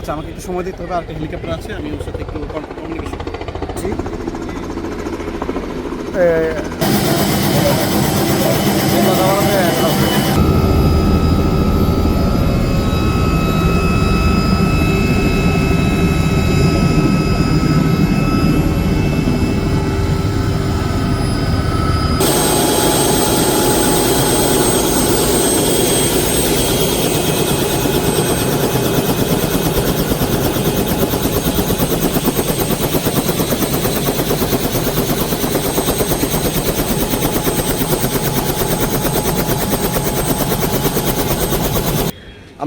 আচ্ছা আমাকে একটু সময় দিতে হবে আর একটা হেলিকপ্টার আছে আমি ওর সাথে একটু কমিউনিকেশন করছি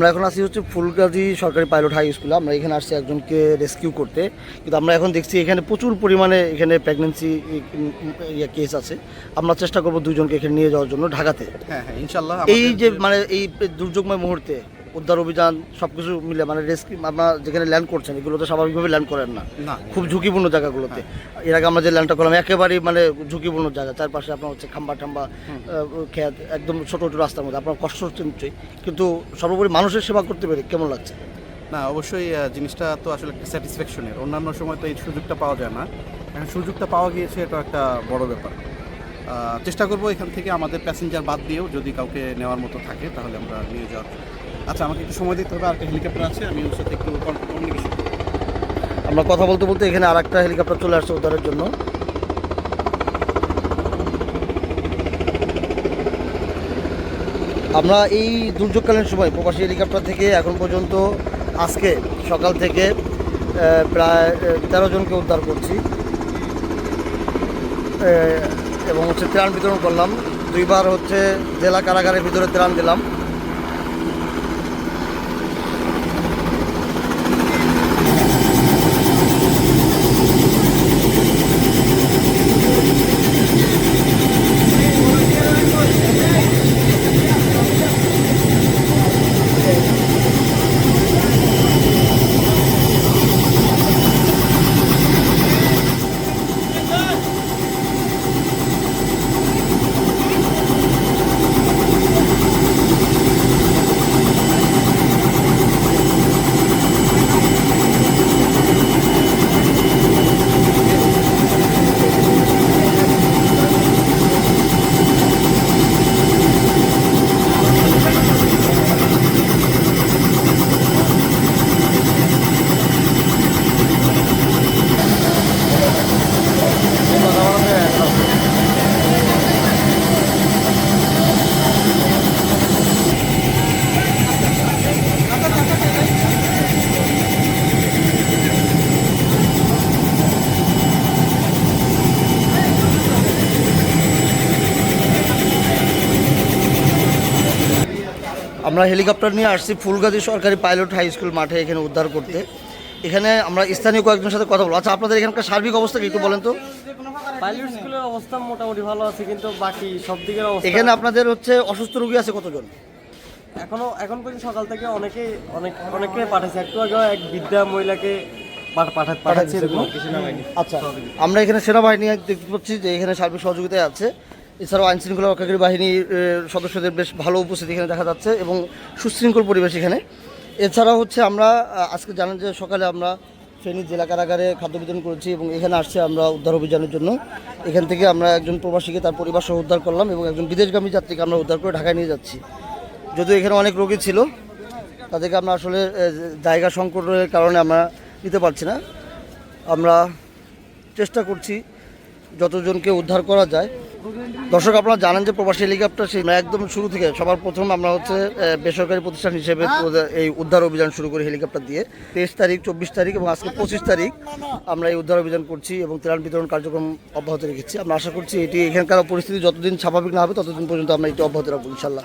আমরা এখন আসি হচ্ছে ফুলগাজী সরকারি পাইলট হাই স্কুলে। আমরা এখানে আসছি একজনকে রেস্কিউ করতে। কিন্তু আমরা এখন দেখছি এখানে প্রচুর পরিমাণে এখানে প্রেগনেন্সি ইয়ে কেস আছে। আমরা চেষ্টা করব দুজনকে এখানে নিয়ে যাওয়ার জন্য ঢাকাতে। হ্যাঁ হ্যাঁ ইনশাল্লাহ এই যে মানে এই দুর্যোগময় মুহূর্তে উদ্ধার অভিযান সব কিছু মিলে মানে রেস্কিউ আপনারা যেখানে ল্যান্ড করছেন এগুলো তো স্বাভাবিকভাবে ল্যান্ড করেন না। না। খুব ঝুঁকিপূর্ণ জায়গাগুলোতে। এর আগে আমরা যে ল্যান্ডটা করলাম একেবারেই মানে ঝুঁকিপূর্ণ জায়গা। চারপাশে আপনার হচ্ছে খাম্বা ঠাম্বা খেত একদম ছোটো ছোটো রাস্তার মধ্যে। আপনার কষ্ট হচ্ছে নিশ্চয়ই। কিন্তু সর্বোপরি মানুষের সেবা করতে পেরে কেমন লাগছে? না অবশ্যই জিনিসটা তো আসলে একটা স্যাটিসফ্যাকশনের অন্যান্য সময় তো এই সুযোগটা পাওয়া যায় না। এখন সুযোগটা পাওয়া গিয়েছে এটা একটা বড় ব্যাপার। চেষ্টা করব এখান থেকে আমাদের প্যাসেঞ্জার বাদ দিয়েও যদি কাউকে নেওয়ার মতো থাকে তাহলে আমরা নিয়ে যাওয়ার আচ্ছা আমাকে একটু সময় দিতে হবে, আর একটা হেলিকপ্টার আছে, আমি ওর সাথে একটু কমিউনিকেশন আমরা কথা বলতে বলতে এখানে আর একটা হেলিকপ্টার চলে আসছে উদ্ধারের জন্য। আমরা এই দুর্যোগকালীন সময় প্রবাসী হেলিকপ্টার থেকে এখন পর্যন্ত আজকে সকাল থেকে প্রায় তেরো জনকে উদ্ধার করছি। এবং হচ্ছে ত্রাণ বিতরণ করলাম। দুইবার হচ্ছে জেলা কারাগারের ভিতরে ত্রাণ দিলাম। আমরা হেলিকপ্টার নিয়ে আসছি ফুলগাজী সরকারি পাইলট হাই স্কুল মাঠে এখানে উদ্ধার করতে। এখানে আমরা স্থানীয় কয়েকজনের সাথে কথা বলব। আচ্ছা আপনাদের এখানকার সার্বিক অবস্থা কি একটু বলেন তো? পাইলট স্কুলের অবস্থা মোটামুটি ভালো আছে কিন্তু বাকি সব দিকের অবস্থা এখানে আপনাদের হচ্ছে অসুস্থ রোগী আছে কতজন? এখনও এখন পর্যন্ত সকাল থেকে অনেকে অনেক অনেকে পাঠাচ্ছে একটু আগে এক বিদ্যা মহিলাকে পাঠা- পাঠা- পাঠাচ্ছে না আচ্ছা আমরা এখানে সেনাবাহিনী দেখতে পাচ্ছি যে এখানে সার্বিক সহযোগিতায় আছে। এছাড়াও আইন শৃঙ্খলা রক্ষাকারী বাহিনীর সদস্যদের বেশ ভালো উপস্থিতি এখানে দেখা যাচ্ছে এবং সুশৃঙ্খল পরিবেশ এখানে। এছাড়াও হচ্ছে আমরা আজকে জানেন যে সকালে আমরা ফেনী জেলা কারাগারে খাদ্য বিতরণ করেছি এবং এখানে আসছে আমরা উদ্ধার অভিযানের জন্য। এখান থেকে আমরা একজন প্রবাসীকে তার পরিবার সহ উদ্ধার করলাম এবং একজন বিদেশগামী যাত্রীকে আমরা উদ্ধার করে ঢাকায় নিয়ে যাচ্ছি। যদিও এখানে অনেক রোগী ছিল তাদেরকে আমরা আসলে জায়গা সংকটের কারণে আমরা নিতে পারছি না। আমরা চেষ্টা করছি যতজনকে উদ্ধার করা যায়। দর্শক আপনারা জানেন যে প্রবাসী হেলিকপ্টার সেই একদম শুরু থেকে সবার প্রথম আমরা হচ্ছে বেসরকারি প্রতিষ্ঠান হিসেবে এই উদ্ধার অভিযান শুরু করি হেলিকপ্টার দিয়ে। তেইশ তারিখ চব্বিশ তারিখ এবং আজকে পঁচিশ তারিখ আমরা এই উদ্ধার অভিযান করছি এবং ত্রাণ বিতরণ কার্যক্রম অব্যাহত রেখেছি। আমরা আশা করছি এটি এখানকার পরিস্থিতি যতদিন স্বাভাবিক না হবে ততদিন পর্যন্ত আমরা এটি অব্যাহত রাখব ইনশাল্লাহ।